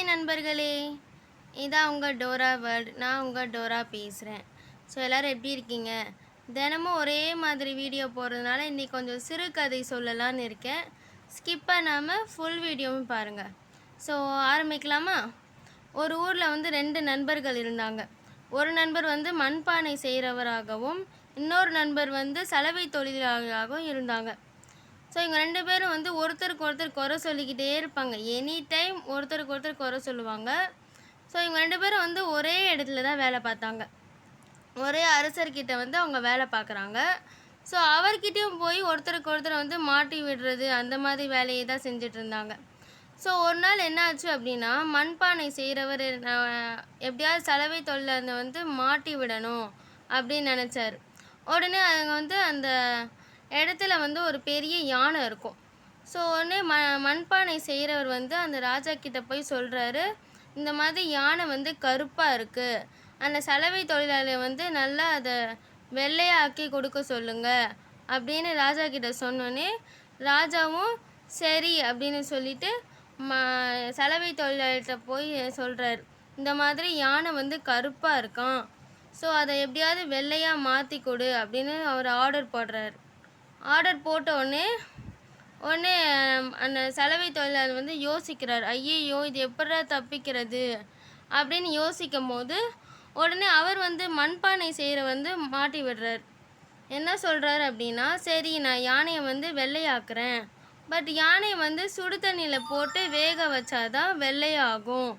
Hi நண்பர்களே. இதான் உங்கள் டோரா வேர்ல்டு நான் உங்கள் டோரா பேசுகிறேன் ஸோ எல்லோரும் எப்படி இருக்கீங்க? தினமும் ஒரே மாதிரி வீடியோ போடுறதுனால இன்றைக்கி கொஞ்சம் சிறுகதை சொல்லலான்னு இருக்கேன். ஸ்கிப் பண்ணாமல் ஃபுல் வீடியோவும் பாருங்கள் ஸோ ஆரம்பிக்கலாமா? ஒரு ஊரில் வந்து ரெண்டு நண்பர்கள் இருந்தாங்க. ஒரு நண்பர் வந்து மண்பானை செய்கிறவராகவும் இன்னொரு நண்பர் வந்து சலவை தொழிலாளராகவும் இருந்தாங்க. ஸோ இவங்க ரெண்டு பேரும் வந்து ஒருத்தருக்கு ஒருத்தர் குறை சொல்லிக்கிட்டே இருப்பாங்க. எனி டைம் ஒருத்தருக்கு ஒருத்தர் குறை சொல்லுவாங்க. ஸோ இவங்க ரெண்டு பேரும் வந்து ஒரே இடத்துல தான் வேலை பார்த்தாங்க. ஒரே அரசர்கிட்ட வந்து அவங்க வேலை பார்க்குறாங்க. ஸோ அவர்கிட்டையும் போய் ஒருத்தருக்கு ஒருத்தர் வந்து மாட்டி விடுறது அந்த மாதிரி வேலையை தான் செஞ்சுட்டு இருந்தாங்க. ஸோ ஒரு நாள் என்னாச்சு அப்படின்னா மண்பானை செய்கிறவர் எப்படியாவது சலவை தொழிலை வந்து மாட்டி விடணும் அப்படின்னு நினச்சார். உடனே அவங்க வந்து அந்த இடத்துல வந்து ஒரு பெரிய யானை இருக்கும். ஸோ உடனே ம மண்பானை செய்கிறவர் வந்து அந்த ராஜா கிட்ட போய் சொல்கிறாரு இந்த மாதிரி யானை வந்து கருப்பாக இருக்குது அந்த சலவை தொழிலாளியை வந்து நல்லா அதை வெள்ளையாக்கி கொடுக்க சொல்லுங்கள் அப்படின்னு ராஜா கிட்ட சொன்னோன்னே ராஜாவும் சரி அப்படின்னு சொல்லிட்டு ம சலவை தொழிலாளிகிட்ட போய் சொல்கிறார் இந்த மாதிரி யானை வந்து கருப்பாக இருக்கான் ஸோ அதை எப்படியாவது வெள்ளையாக மாற்றி கொடு அப்படின்னு அவர் ஆர்டர் போடுறார். ஆர்டர் போட்ட உடனே உடனே அந்த சலவை தொழிலாளர் வந்து யோசிக்கிறார். ஐயையோ இது எப்படா தப்பிக்கிறது? அப்படின்னு யோசிக்கும் போது உடனே அவர் வந்து மண்பானை செய்கிற வந்து மாட்டி விடுறார். என்ன சொல்கிறார் அப்படின்னா சரி நான் யானையை வந்து வெள்ளையாக்குறேன். பட் யானையை வந்து சுடு தண்ணியில் போட்டு வேக வச்சாதான் வெள்ளையாகும்.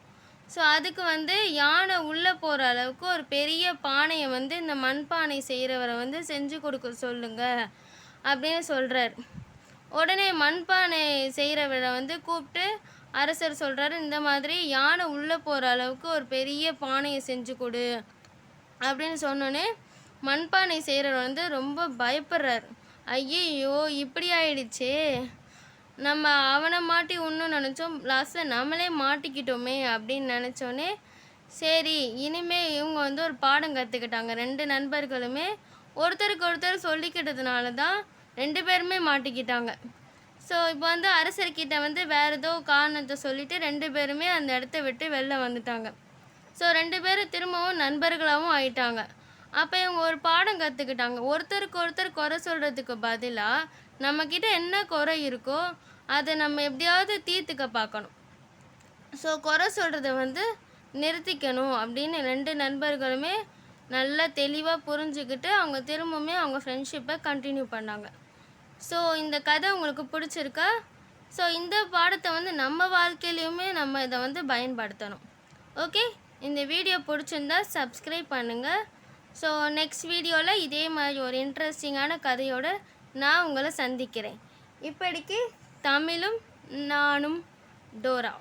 ஸோ அதுக்கு வந்து யானை உள்ளே போகிற அளவுக்கு ஒரு பெரிய பானையை வந்து இந்த மண்பானை செய்கிறவரை வந்து செஞ்சு கொடுக்க சொல்லுங்கள் அப்படின்னு சொல்கிறார் உடனே மண்பானை செய்கிறவரை வந்து கூப்பிட்டு அரசர் சொல்கிறாரு இந்த மாதிரி யானை உள்ளே போகிற அளவுக்கு ஒரு பெரிய பானையை செஞ்சு கொடு அப்படின்னு சொன்னோன்னே மண்பானை செய்கிறவர் வந்து ரொம்ப பயப்படுறார். ஐயையோ இப்படி ஆயிடுச்சே. நம்ம அவனை மாட்டி ஒன்றும் நினச்சோம் லாஸ்ட்டில் நம்மளே மாட்டிக்கிட்டோமே அப்படின்னு நினச்சோன்னே சரி இனிமே இவங்க வந்து ஒரு பாடம் கற்றுக்கிட்டாங்க ரெண்டு நண்பர்களுமே ஒருத்தருக்கு ஒருத்தர் சொல்லிக்கிட்டதுனால தான் ரெண்டு பேருமே மாட்டிக்கிட்டாங்க. ஸோ இப்போ வந்து அரசர்கிட்ட வந்து வேறு ஏதோ காரணத்தை சொல்லிவிட்டு ரெண்டு பேருமே அந்த இடத்த விட்டு வெளில வந்துட்டாங்க. ஸோ ரெண்டு பேரும் திரும்பவும் நண்பர்களாகவும் ஆயிட்டாங்க. அப்போ இவங்க ஒரு பாடம் கற்றுக்கிட்டாங்க ஒருத்தருக்கு ஒருத்தர் குறை சொல்கிறதுக்கு பதிலாக நம்மக்கிட்ட என்ன குறை இருக்கோ அதை நம்ம எப்படியாவது தீர்த்துக்க பார்க்கணும். ஸோ குறை சொல்கிறத வந்து நிறுத்திக்கணும் அப்படின்னு ரெண்டு நண்பர்களுமே நல்லா தெளிவாக புரிஞ்சுக்கிட்டு அவங்க திரும்பவுமே அவங்க ஃப்ரெண்ட்ஷிப்பை கண்டினியூ பண்ணாங்க. ஸோ இந்த கதை உங்களுக்கு பிடிச்சிருக்கா? ஸோ இந்த பாடத்தை வந்து நம்ம வாழ்க்கையிலையுமே நம்ம இதை வந்து பயன்படுத்தணும். ஓகே இந்த வீடியோ பிடிச்சிருந்தா சப்ஸ்கிரைப் பண்ணுங்கள் ஸோ நெக்ஸ்ட் வீடியோவில் இதே மாதிரி ஒரு இன்ட்ரெஸ்டிங்கான கதையோடு நான் உங்களை சந்திக்கிறேன். இப்படிக்கு தமிழும் நானும் டோரா.